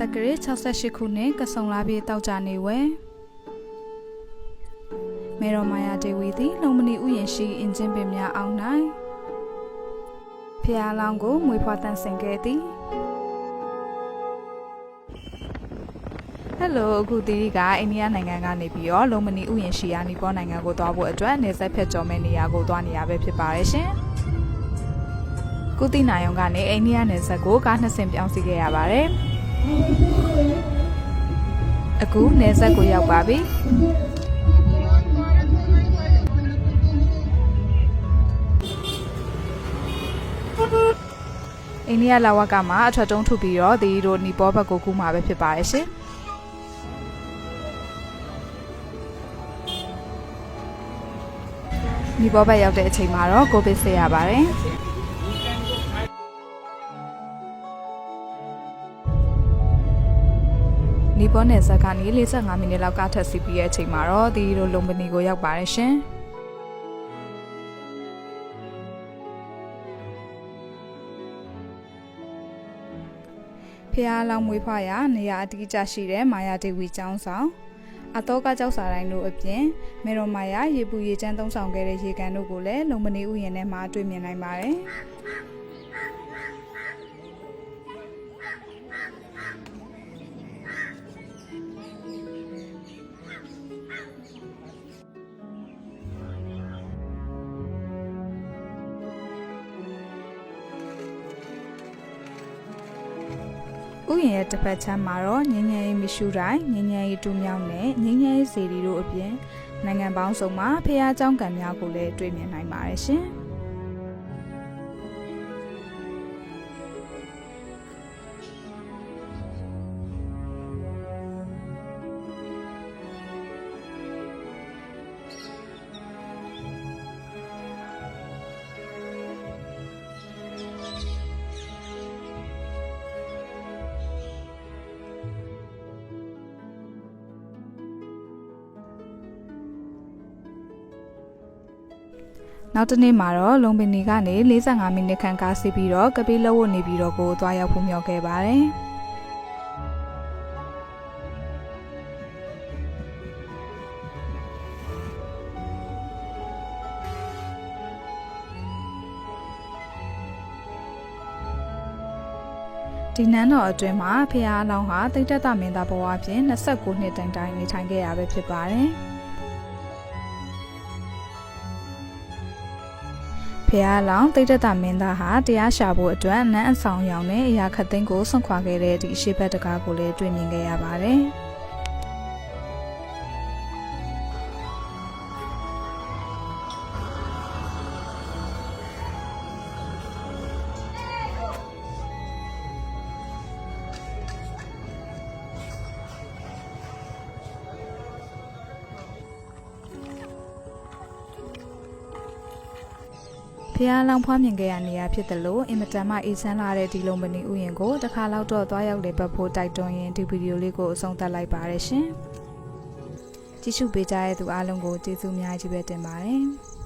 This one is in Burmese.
တက္ကရာ68ခုနှစ်ကဆုံလာပြေတောက်ကြနေဝဲမေရောမာယာဒေဝီသည်လုံမနီဥယျာဉ်ရှိအင်ဂျင်ပင်များအောင်၌ဖျားလောင်းကိုမွေဖွားတန်ဆင်ခဲ့သည်ဟယ်လိုအခုတီရီကအိန္ဒိယနိုင်ငံကနေပြီးတော့လုံမနီဥယျာဉ်ရှိရာနီပေါနိုင်ငံကိုသွားဖို့အတွက်နေဆက်ဖြတ်ကျော်မဲ့နေရာကိုသွားနေရပဲဖြစ်ပါတယ်ရှင်ကုတိနာယုံကနေအိန္ဒိယနယ်စပ်ကိုကားနှစ်ဆင်ပြောင်းစီခဲ့ရပါတယ် အခုနယ်စပ်ကိုရောက်ပါပြီအိန္ဒိယလာဝကမှာအထွက်တုံးထုတ်ပြီးတော့ဒီတို့နီပေါဘက်ကိုကူးမှာပဲဖြစ်ပါရဲ့ရှင်နီပေါဘက်ရောက်တဲ့အချိန်မှာတော့ကိုဗစ်ဆေးရပါတယ် နီပေါနယ်ဇက်ကနေ45မိနစ်လောက်ကထပ်စီပြီးရဲ့အချိန်မှာတော့ဒီတို့လုံပနီကိုရောက်ပါတယ်ရှင်ဖះလောင်မွေးဖွားရာနေရာအတိအကျရှိတဲ့မာယာဒေဝီကျောင်းဆောင်အတော့ကကြောက်စာတိုင်းတို့အပြင်မေရိုမာယာရေပူရေချမ်းသုံးဆောင်ခဲ့တဲ့ရေကန်တို့ကိုလည်းလုံမနေဥယျာဉ်ထဲမှာတွေ့မြင်နိုင်ပါတယ်။ ဥယျာဉ်ရဲ့တစ်ဖက်ချမ်းမှာတော့ငញ្ញရေးမီရှူတိုင်းငញ្ញရေးတူးမြောင်းနဲ့ငញ្ញရေးစီရီတို့အပြင်နိုင်ငံပေါင်းစုံမှာဖះเจ้าကံများကိုလည်းတွေ့မြင်နိုင်ပါတယ်ရှင်။ ။ နောက်တစ်နေ့မှာတော့လုံပင်နီကနေ45မိနစ်ခန့်ကားစီးပြီးတော့ကပိလဝတ်နေပြီးတော့ကိုသွားရောက်ဖို့မျှော်ခဲ့ပါတယ်။ဒီနန်းတော်အတွင်းမှာဖះအလောင်းဟာတိတ်တတမင်းသားဘဝဖြင့်29နှစ်တိုင်တိုင်နေထိုင်ခဲ့ရပဲဖြစ်ပါတယ်။ ဖះလောင်တိတ်တတမင်းသားဟာတရားရှာဖို့အတွက်နန်းအဆောင်ရောင်နဲ့အရာခတ်သိန်းကိုဆွန့်ခွာခဲ့တဲ့ဒီရှေ့ဘက်တကားကိုလည်းတွေ့မြင်ခဲ့ရပါတယ်။ ဖះလောင်ဖွားမြင်ခဲ့ရနေရဖြစ်တယ်လို့အင်မတန်မှအေးချမ်းလာတဲ့ဒီလုံးမနီဥယျာဉ်ကိုတစ်ခါလောက်တော့သွားရောက်လေပတ်ဖို့တိုက်တွန်းရင်းဒီဗီဒီယိုလေးကိုအဆုံးသတ်လိုက်ပါရရှင်။ကြည့်ရှုပေးကြတဲ့သူအားလုံးကိုကျေးဇူးအများကြီးပဲတင်ပါတယ်။